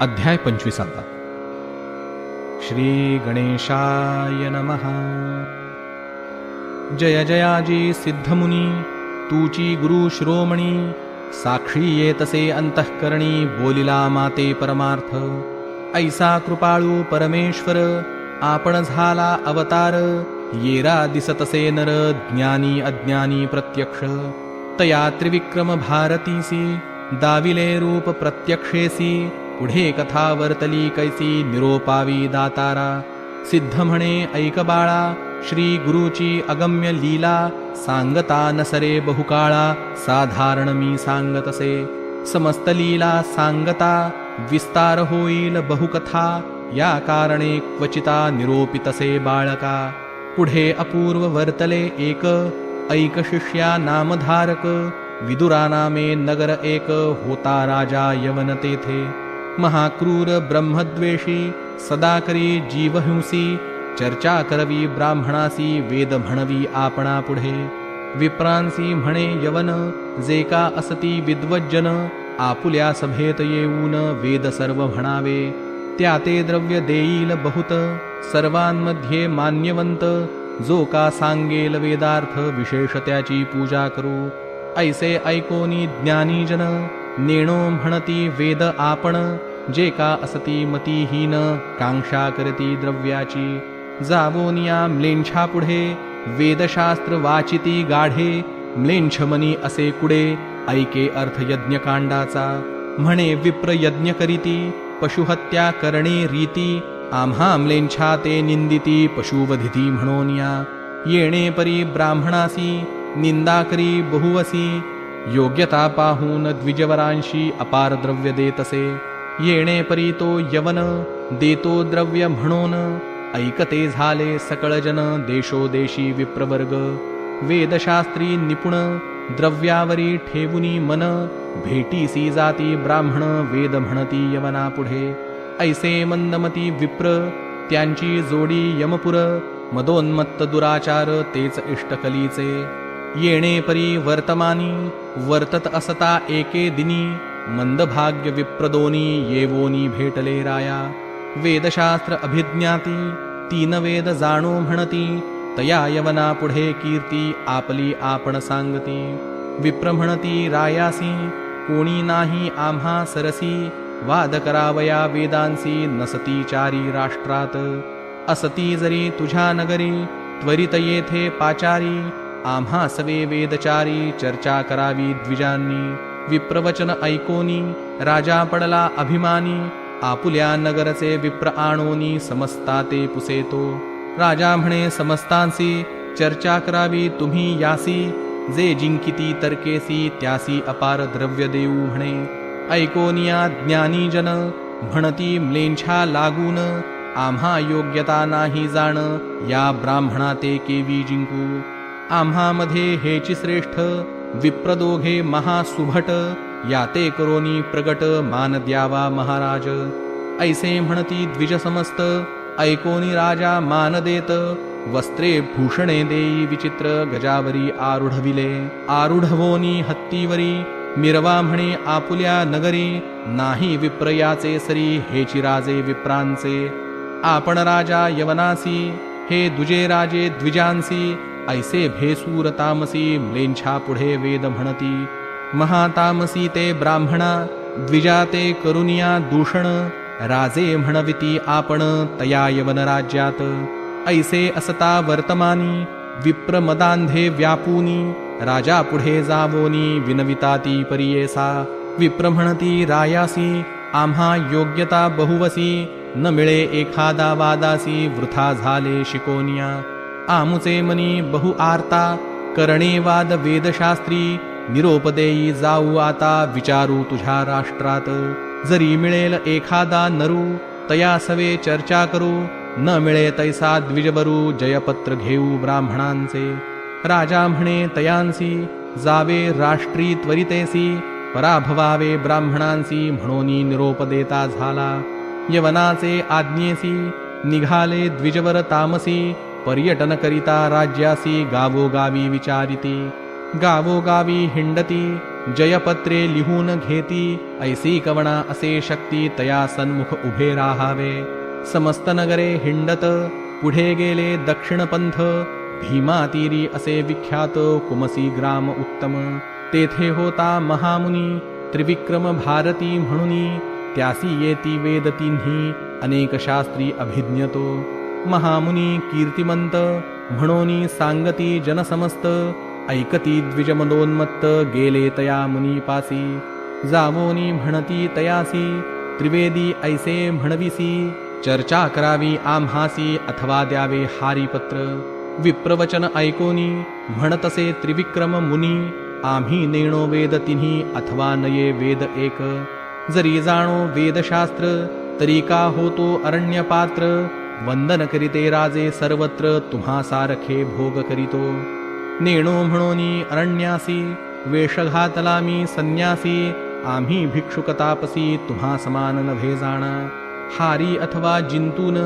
अध्याय पंचवीसावा श्री गणेशाय नमः. जय जयाजी सिद्धमुनी तूची गुरु श्रोमणी साक्षी येतसे अंतःकरणी बोलिला माते परमार्थ. ऐसा कृपाळू परमेश्वर आपण झाला अवतार येरा दिसतसे नर ज्ञानी अज्ञानी प्रत्यक्ष. तया त्रिविक्रम भारतीसी दाविले रूप प्रत्यक्षेसी पुढे कथा वर्तली कैसी निरोपावी दातारा। सिद्ध म्हणे ऐक बाळा श्री गुरुची अगम्य लीला सांगता नसरे बहुकाळा साधारण मी सांगतसे। समस्त लीला सांगता विस्तार होईल बहुकथा या कारणे क्वचिता निरोपितसे बाळका। पुढे अपूर्व वर्तले एक ऐक शिष्या नामधारक विदुरा नामे नगर एक होता राजा यवन तेथे। महाक्रूर ब्रह्मद्वेषी सदा करी जीवहिंसी चर्चा करवी ब्राह्मणासी वेद म्हणवी आपणा पुढे. विप्रांसी म्हणे यवन जे का असती विद्वज्जन आपुल्या सभेत येऊन वेद सर्व म्हणावे. त्या ते द्रव्य देईल बहुत सर्वांमध्ये मान्यवंत जो का सांगेल वेदार्थ विशेष त्याची पूजा करू. ऐसे ऐकोनी ज्ञानीजन नेणो म्हणती वेद आपण जे का असती मतीहीन कांक्षा करती द्रव्याची. जावोनिया म्लेंछा पुढे वेदशास्त्र वाचिती गाढे म्लेंछ मनी असे कुडे ऐके अर्थ यज्ञकांडाचा. म्हणे विप्र यज्ञ करीती पशुहत्या करणे रीती आम्हा म्लेंछा ते निंदिती पशुवधिती म्हणोनिया. येणे परी ब्राह्मणासी निंदा करी बहुवसी योग्यता पाहून द्विजवरांशी अपार द्रव्य देतसे येणे परी तो यवन देतो द्रव्य म्हणून ऐकते झाले सकळजन देशोदेशी विप्रवर्ग वेदशास्त्री निपुण द्रव्यावरी ठेवुनी मन भेटीसी जाती ब्राह्मण वेद म्हणती यवना पुढे ऐसे मंदमती विप्र त्यांची जोडी यमपुर मदोन्मत्त दुराचार तेच इष्टकलीचे येणे परी वर्तमानी वर्तत असता एके दिनी मंदभाग्य विप्रदोनी येवोनी भेटले राया। वेदशास्त्र अभिज्ञाती तीन वेद जाणो म्हणती तया यवना पुढे कीर्ती आपली आपण सांगती। विप्र म्हणती रायासी कोणी नाही आम्हा सरसी वाद करावया वेदांसी नसती चारी राष्ट्रात। असती जरी तुझ्या नगरी त्वरित येथे पाचारी आम्हा सवे वेदचारी चर्चा करावी द्विजांनी विप्रवचन ऐकोनी राजा पडला अभिमानी आपुल्या नगरचे विप्र आणोनी समस्ता ते पुसेतो. राजा म्हणे समस्तांसी चर्चा करावी तुम्ही यासी जे जिंकिती तर्केसी त्यासी अपार द्रव्य देऊ म्हणे. ऐकोनिया ज्ञानीजन म्हणती म्लेंछा लागून आम्हा योग्यता नाही जाण या ब्राह्मणा ते केवी जिंकू. आम्हामध्ये हेची श्रेष्ठ विप्रदोघे महासुभट याते करोनी प्रगट मान द्यावा महाराज. ऐसे म्हणती द्विज समस्त ऐकोनी राजा मान देत वस्त्रे भूषणे देई विचित्र गजावरी आरुढविले. आरुढवोनी हत्तीवरी मिरवा म्हणे आपुल्या नगरी नाही विप्रयाचे सरी हेची राजे विप्रांचे. आपण राजा यवनासी हे दुजे राजे द्विजांसी ऐसे भेसूर तामसी म्लेंछा पुढे वेद म्हणती। महातामसी ते ब्राह्मणा द्विजा ते करुनिया दूषण राजे म्हणविती आपण तया यवनराज्यात ऐसे असता वर्तमानी विप्रमदांधे व्यापूनी राजा पुढे जावोनी विनविताती परियेसा। विप्र म्हणती रायासी आम्हा योग्यता बहुवसी न मिळे एखादा वादासी वृथा झाले शिकोनिया। आमुचे मनी बहु आर्ता करणे वाद वेदशास्त्री निरोपदेयी जाऊ आता विचारू तुझ्या राष्ट्रात. जरी मिळेल एखादा नरू तया सवे चर्चा करू न मिळे तैसा द्विजबरू जयपत्र घेऊ ब्राह्मणांचे. राजा म्हणे तयांसी जावे राष्ट्री त्वरितेसी पराभवावे ब्राह्मणांसी म्हणोनी निरोप देता झाला. यवनाचे आज्ञेसी निघाले द्विजवर तामसी पर्यटन करिता राज्यासी गावोगावी विचारिती। गावोगावी हिंडती जयपत्रे लिहून घेती ऐसी कवणा असे शक्ती तया सन्मुख उभे राहावे। समस्त नगरे हिंडत पुढे गेले दक्षिण पंथ भीमातीरी असे विख्यात कुमसी ग्राम उत्तम। तेथे होता महामुनी त्रिविक्रम भारती म्हणूनी त्यासी येती वेद तिन्ही अनेक शास्त्री अभिज्ञतो महामुनी कीर्तिमंत म्हणोनी सांगती जनसमस्त ऐकती द्विजमदोन्मत्त गेले तया मुनीपासी जावोनी म्हणती तयासी त्रिवेदी ऐसे म्हणविसी चर्चा करावी आम्हासी अथवा द्यावे हारीपत्र विप्रवचन ऐकोनी म्हणतसे त्रिविक्रम मुनी आम्ही नेणो वेद तिन्ही अथवा नये वेद एक जरी जाणो वेदशास्त्र तरी का होतो अरण्यपात्र वंदन करीते राजे सर्वत्र तुम्हा सारखे भोग करीतो। नेणो म्हणोनी अरण्यासी वेषघातला मी संन्यासी आम्ही भिक्षुक तापसी तुम्हा समान नभे जाणा हारी अथवा जिंतून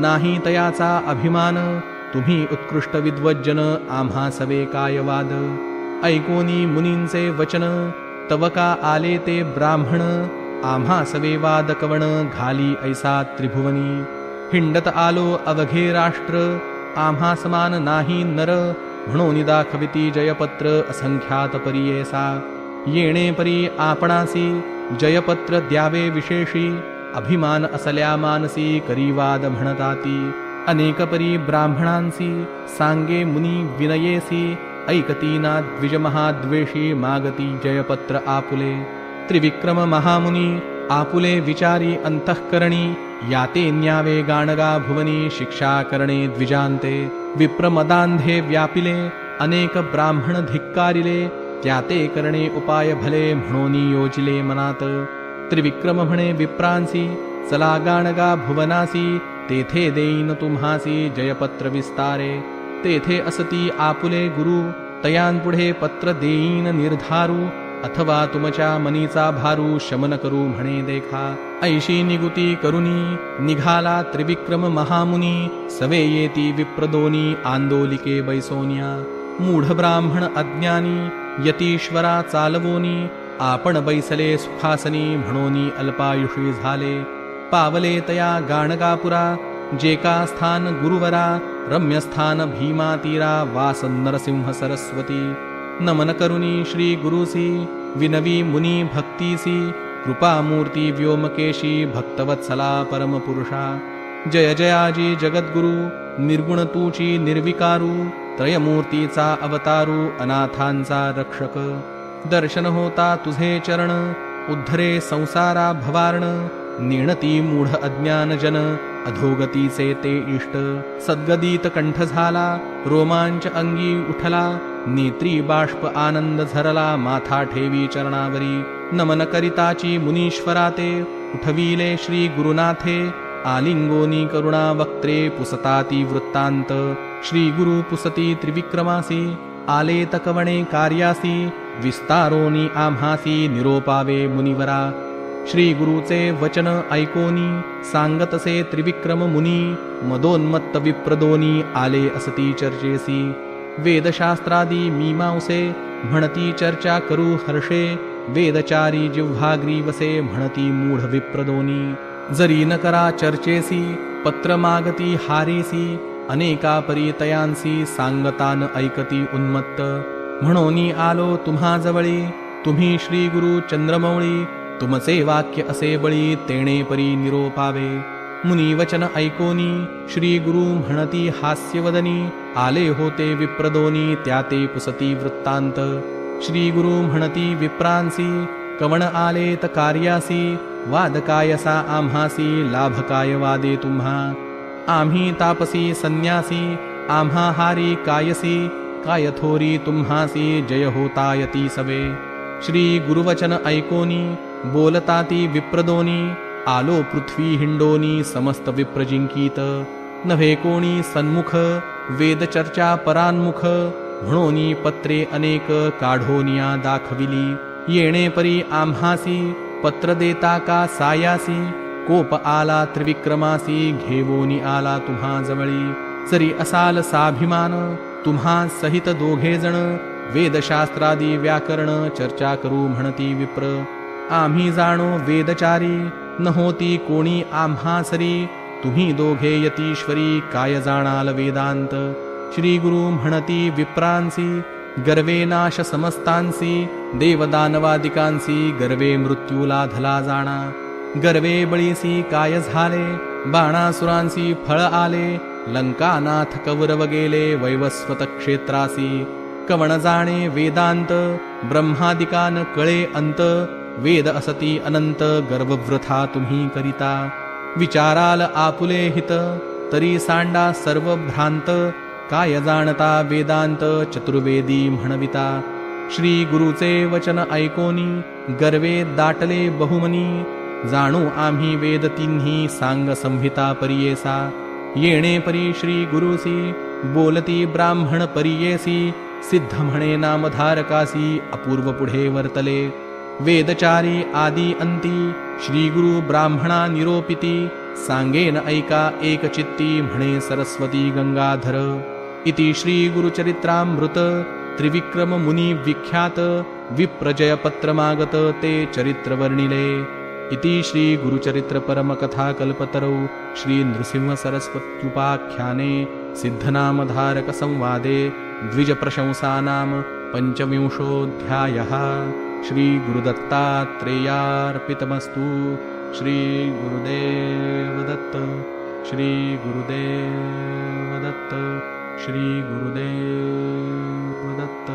नाही तयाचा अभिमान तुम्ही उत्कृष्ट विद्वज्जन आम्हा सवे कायवाद। ऐकोनी मुनींचे वचन तवका आले ते ब्राह्मण आम्हा सवे वाद कवण घाली ऐसा त्रिभुवनी। हिंडत आलो अवघे राष्ट्र आम्हा समान नाही नर म्हणून दाखविती जयपत्र असंख्यात परियेसा। येणे परी आपणासी जयपत्र द्यावे विशेषी अभिमान असल्या मानसी करीवाद म्हणताती। अनेक परी ब्राह्मणांसी सांगे मुनी विनयेसी ऐकती ना द्विजमहाद्वेषी मागती जयपत्र आपुले। त्रिविक्रम महामुनी आपुले विचारी अंतःकरणी यातेन्यावे गाणगा भुवनी शिक्षा करणे द्विजांते विप्रमदांधे व्यापिले अनेक ब्राह्मण धिक्कारिले त्याते करणे उपाय भले म्हणोनी योजिले मनात. त्रिविक्रम म्हणे विप्रांसी चला गाणगा भुवनासी तेथे देईन तुम्हासी जयपत्र विस्तारे. तेथे असती आपुले गुरु तयांपुढे पत्र देईन निर्धारू अथवा तुमच्या मनीचा भारू शमन करू म्हणे देखा. ऐशी निगुती करुनी निघाला त्रिविक्रम महामुनी सवे येती विप्रदोनी आंदोलिके बैसोनिया मूढ ब्राह्मण अज्ञानी यतीश्वरा चालवोनी आपण बैसले सुखासनी म्हणोनी अल्पायुषी झाले। पावले तया गाणगापुरा जे का स्थान गुरुवरा रम्यस्थान भीमा तीरा वास नरसिंह सरस्वती। नमन करुणी श्री गुरुसी विनवी मुनी भक्तीसी कृपामूर्ती व्योमकेशी भक्तवत्सला परमपुरुषा। जय जयाजी जगद्गुरु निर्गुणतूची निर्विकारू त्रयमूर्तीचा अवतारू अनाथांचा रक्षक। दर्शन होता तुझे चरण उद्धरे संसारा भवार्ण। निणती मूढ अज्ञानजन अधोगतीचे ते इष्ट। सद्गदीत कंठ झाला रोमांच अंगी उठला। नेत्री बाष्प आनंद झरला माथा ठेवी चरणावरी। नमन करिताची मुनीश्वरा ते उठविले श्री गुरुनाथे आलिंगोनी करुणा वक्त्रे पुसताती वृत्तांत श्री गुरु पुसती त्रिविक्रमासी आले तकवणे कार्यासी विस्तारोनी आम्हासी निरोपावे मुनिवरा श्री गुरुचे वचन ऐकोनी सांगतसे त्रिविक्रम मुनी मदोन्मत्त विप्रदोनी आले असती चर्चेसी वेदशास्त्रादी मीमांसे म्हणती चर्चा करू हर्षे वेदचारी जिव्हाग्री वसे म्हणती मूढ विप्रदोनी. जरी न करा चर्चेसी पत्र मागती हारेसी अनेका परितयांसी सांगतान ऐकती उन्मत्त. म्हणोनी आलो तुम्हा जवळी तुम्ही श्री गुरु चंद्रमौळी तुमचे वाक्य असे बळी तेणे परी निरोपावे. मुनी वचन ऐकोनी श्री गुरु म्हणती हास्यवदनी आले होते विप्रदोनी त्याते पुसती वृत्तांत. श्री गुरु म्हणती विप्रांसी कवण आले त कार्यासी वादकायसा आम्हासी लाभकाय वादे तुम्हा आम्ही तापसी संन्यासी आम्हा हारी कायसी काय थोरी तुम्हासी जय होतायती सवे। श्री गुरुवचन ऐकोनी बोलताती विप्रदोनी आलो पृथ्वी हिंडोनी समस्त विप्रजिंकीत नव्हे कोणी सन्मुख वेदचर्चा परान्मुख म्हणून पत्रे अनेक काढोनिया दाखविली. येणे परी आम्हासी पत्र देता का सायासी? कोप आला त्रिविक्रमासी घेवोनी आला तुम्हा जवळी. सरी असाल साभिमान तुम्हा सहित दोघे जण. वेदशास्त्रादी व्याकरण चर्चा करू म्हणती विप्र. आम्ही जाणो वेदचारी न होती कोणी आम्हा सरी तुम्ही दोघे यतीश्वरी काय जाणाल वेदांत? श्री गुरु म्हणती विप्रांसी गर्वे नाश समस्तांसी देवदानवादिकांसी गर्वे मृत्यूला धला जाणा गर्वे बळीसी काय झाले बाणासुरांसी फळ आले लंकानाथ कौरव गेले वैवस्वत क्षेत्रासी कवण जाणे वेदांत ब्रह्मादिकान कळे अंत वेद असती अनंत गर्वव्रथा तुम्ही करिता विचाराल आपुले हित तरी सांडा सर्व भ्रांत काय जाणता वेदांत चतुर्वेदी म्हणविता। श्री गुरुचे वचन ऐकोनी गर्वे दाटले बहुमनी। जाणू आम्ही वेद तिन्ही सांग संहिता परियेसा। येणे परी श्री गुरुसी बोलती ब्राह्मण परियेसी। सिद्ध म्हणे नामधारकासी अपूर्व पुढे वर्तले। वेदचारी आदी अंती श्री गुरु ब्राह्मणा निरोपिती। सांगेन ऐका एक चित्ती म्हणे सरस्वती गंगाधर इति श्रीगुरुचरित्रामृत त्रिविक्रममुनिविख्यात विप्रजयपत्रमागत ते चरित्रवर्णिले इति श्रीगुरुचरित्रपरमकथाकल्पतरौ श्रीनृसिंहसरस्वत्युपाख्याने सिद्धनामधारकसंवादे द्विजप्रशंसानां पञ्चविंशोऽध्यायः। श्रीगुरुदत्तात्रेयार्पितमस्तु। श्रीगुरुदेवदत्त। श्रीगुरुदेवदत्त। श्रीगुरुदेव प्रदत्त